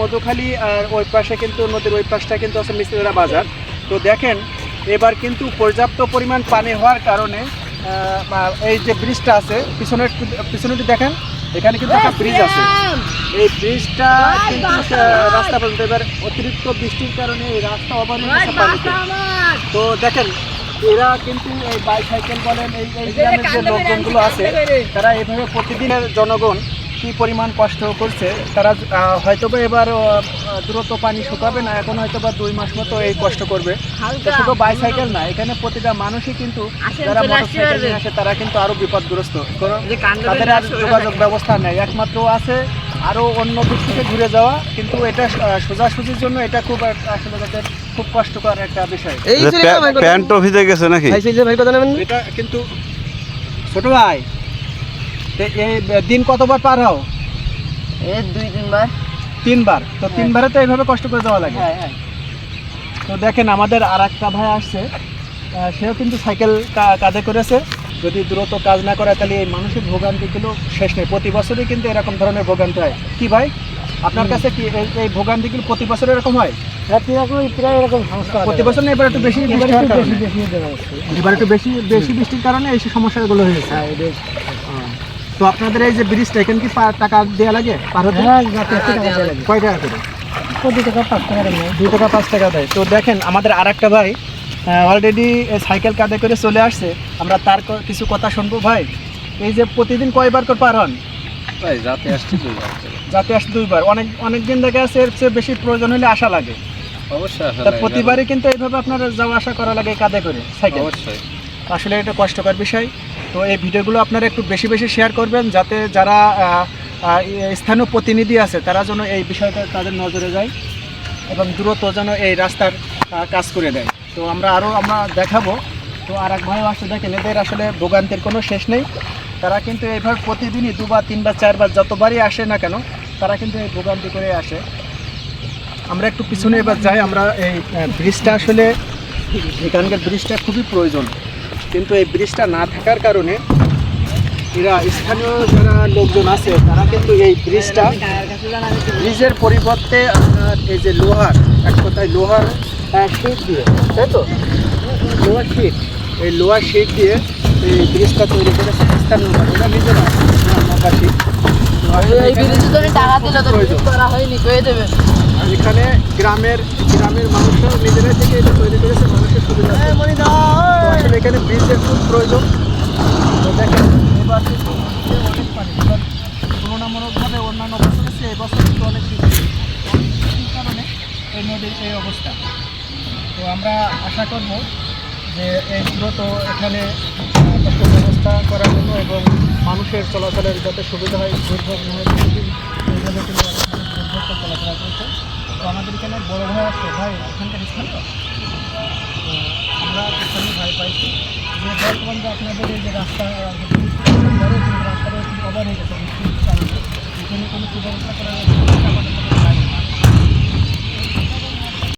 মধুখালী আর ওই পাশে কিন্তু নদীর ওই পাশটা কিন্তু আছে মিস্ত্রিরা বাজার। তো দেখেন এবার কিন্তু পর্যাপ্ত পরিমাণ পানি হওয়ার কারণে এই যে ব্রিজটা আছে পিছনের পিছনেটি দেখেন এখানে কিন্তু একটা ব্রিজ আছে। এই ব্রিজটা কিন্তু রাস্তা পর্যন্ত। এবার অতিরিক্ত বৃষ্টির কারণে এই রাস্তা পানিতে। তো দেখেন এরা কিন্তু এই বাইসাইকেল বলেন এই গ্রামের যে লোকজনগুলো আছে তারা এইভাবে প্রতিদিনের জনগণ কি পরিমাণ কষ্ট করছে তারা আহ, হয়তোবা এবার দ্রুত পানি শুকাবে না এখন হয়তোবা দুই মাস মতো এই কষ্ট করবে। শুধু বাইসাইকেল না এখানে প্রতিটা মানুষই কিন্তু যারা মোটরসাইকেল নিয়ে আসে তারা কিন্তু আরও বিপদগ্রস্ত। কারণ তাদের আর যোগাযোগ ব্যবস্থা নেই। একমাত্র আছে আরও অন্য দিক থেকে ঘুরে যাওয়া কিন্তু এটা সোজাসুজির জন্য এটা খুব আসলে তাদের খুব কষ্টকর একটা বিষয়। এই প্যান্ট ভিজে গেছে নাকি? ভাই কথা নেবেন এটা কিন্তু ছোট ভাই। তো এই দিন কতবার পার হও? এই দুই তিনবার। তিনবার? তো তিনবারে তো এইভাবে কষ্ট করে যাওয়া লাগে। হ্যাঁ হ্যাঁ। তো দেখেন আমাদের আর একটা ভাই আসছে। সেও কিন্তু সাইকেল কা- কাঁধে করেছে। যদি দ্রুত কাজ না করে তাহলে এই মানুষের ভোগান্তিগুলো শেষ নেই। প্রতি বছরই কিন্তু এরকম ধরনের ভোগান্তি হয়। কি ভাই? আপনার কাছে কি এই- এই ভোগান্তিগুলো প্রতি বছর এরকম হয়? এরকম প্রতি বছর এবার একটু বেশি বৃষ্টি হওয়ার কারণে? এবার একটু বেশি বেশি বৃষ্টির কারণে এই সমস্যাগুলো হয়েছে। হ্যাঁ। তো আপনাদের এই যে ব্রিজটা এখানে কি টাকা দেওয়া লাগে? পার হতে? কয় টাকা করে? দুই টাকা পাঁচ টাকা দেয়। তো দেখেন আমাদের আর একটা ভাই অলরেডি সাইকেল কাঁধে করে চলে আসছে। আমরা তার কিছু কথা শুনব ভাই। এই যে প্রতিদিন কয়বার করে পার হন? ভাই রাতে আসছি যাতে আসতে দুইবার। অনেক অনেক দিন দেখা আছে এর চেয়ে বেশি প্রয়োজন হলে আসা লাগে। অবশ্যই তা প্রতিবারই কিন্তু এইভাবে আপনার যাওয়া আসা করা লাগে কাঁধে করে সাইকেল। অবশ্যই। আসলে এটা কষ্টকর বিষয়। তো এই ভিডিওগুলো আপনারা একটু বেশি বেশি শেয়ার করবেন যাতে যারা স্থানীয় প্রতিনিধি আছে, তারা যেন এই বিষয়টা তাদের নজরে যায় এবং দ্রুত যেন এই রাস্তার কাজ করে দেয়। তো আমরা আরও আমরা দেখাবো। তো আর এক ভাইও আসছে দেখেন, এদের আসলে ভোগান্তির কোনো শেষ নেই। তারা কিন্তু এইভাবে প্রতিদিনই দুবার, তিনবার, চারবার যতবারই আসে না কেন, তারা কিন্তু এই ভোগান্তি করে আসে। আমরা একটু পিছনে এবার যাই, আমরা এই ব্রিজটা আসলে, এখানকার ব্রিজটা খুবই প্রয়োজন। কিন্তু এই ব্রিজটা না থাকার কারণে এরা স্থানীয় যারা লোকজন আছে তারা কিন্তু এই ব্রিজটা ব্রিজের পরিবর্তে আপনার এই যে লোহার এক কথায় লোহার শিট দিয়ে তাই তো? লোহার শিট এই লোহার শিট দিয়ে এই ব্রিজটা তৈরি করেছে স্থানীয় মানুষরা নিজেরা আর এখানে গ্রামের গ্রামের মানুষরা নিজেরা থেকে এটা তৈরি করেছে মানুষের সুবিধা আসলে এখানে ব্রিজের খুব প্রয়োজন। তো দেখেন এবার কিন্তু অনেক পানি। এবার তুলনামূলকভাবে অন্যান্য বছরের চেয়ে এবছর কিন্তু অনেক বৃষ্টির কারণে এই নদীর এই অবস্থা। তো আমরা আশা করব যে এই দ্রুত এখানে ব্যবস্থা করার জন্য এবং মানুষের চলাচলের যাতে সুবিধা হয় দুর্ভোগ হয় প্রতিদিন এইভাবে কিন্তু অনেক মানুষ দুর্ভোগটা চলাফেরা করছে তো আমাদের এখানে বড় ভাই আসছে ভাই এখানকার স্থানীয় তো আমরা স্থানীয় ভাই পাইছি যে বর্তমান যে আপনাদের যে রাস্তা কিন্তু রাস্তাটা অভাব হয়ে গেছে এখানে কোনো সুব্যবস্থা করা।